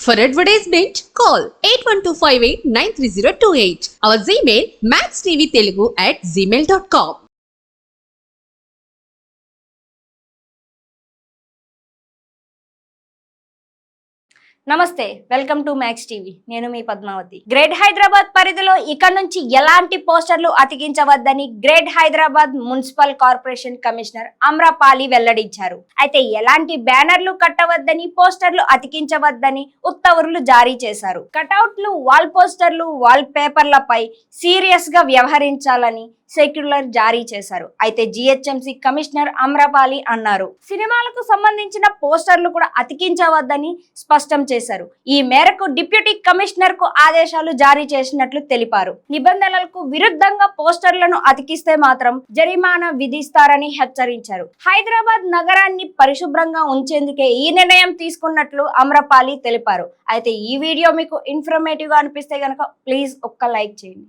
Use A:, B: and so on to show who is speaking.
A: For advertisement, call 8125893028. Our Gmail, maxtvtelugu at gmail.com.
B: నమస్తే welcome to max TV. నేను మీ Padmavati. Great Hyderabad పరిధిలో ఇక నుంచి ఎలాంటి పోస్టర్లు అతికించవద్దని great Hyderabad municipal corporation commissioner Amrapali వెల్లడించారు. అయితే ఎలాంటి బ్యానర్లు కట్టవద్దని పోస్టర్లు అతికించవద్దని ఉత్తర్వులు జారీ చేశారు. కటౌట్లు వాల్ పోస్టర్లు వాల్ పేపర్లపై సీరియస్గా వ్యవహరించాలని సెక్యులర్ జారీ చేశారు. అయితే జిహెచ్ఎంసి కమిషనర్ అమ్రపాలి అన్నారు. సినిమాలకు సంబంధించిన పోస్టర్లు కూడా అతికించవద్దని స్పష్టం చేశారు. ఈ మేరకు డిప్యూటీ కమిషనర్కు ఆదేశాలు జారీ చేసినట్లు తెలిపారు. నిబంధనలకు విరుద్ధంగా పోస్టర్లను అతికిస్తే మాత్రం జరిమానా విధిస్తారని హెచ్చరించారు. హైదరాబాద్ నగరాన్ని పరిశుభ్రంగా ఉంచేందుకే ఈ నిర్ణయం తీసుకున్నట్లు అమ్రపాలి తెలిపారు. అయితే ఈ వీడియో మీకు ఇన్ఫర్మేటివ్గా అనిపిస్తే గనక ప్లీజ్ ఒక్క లైక్ చేయండి.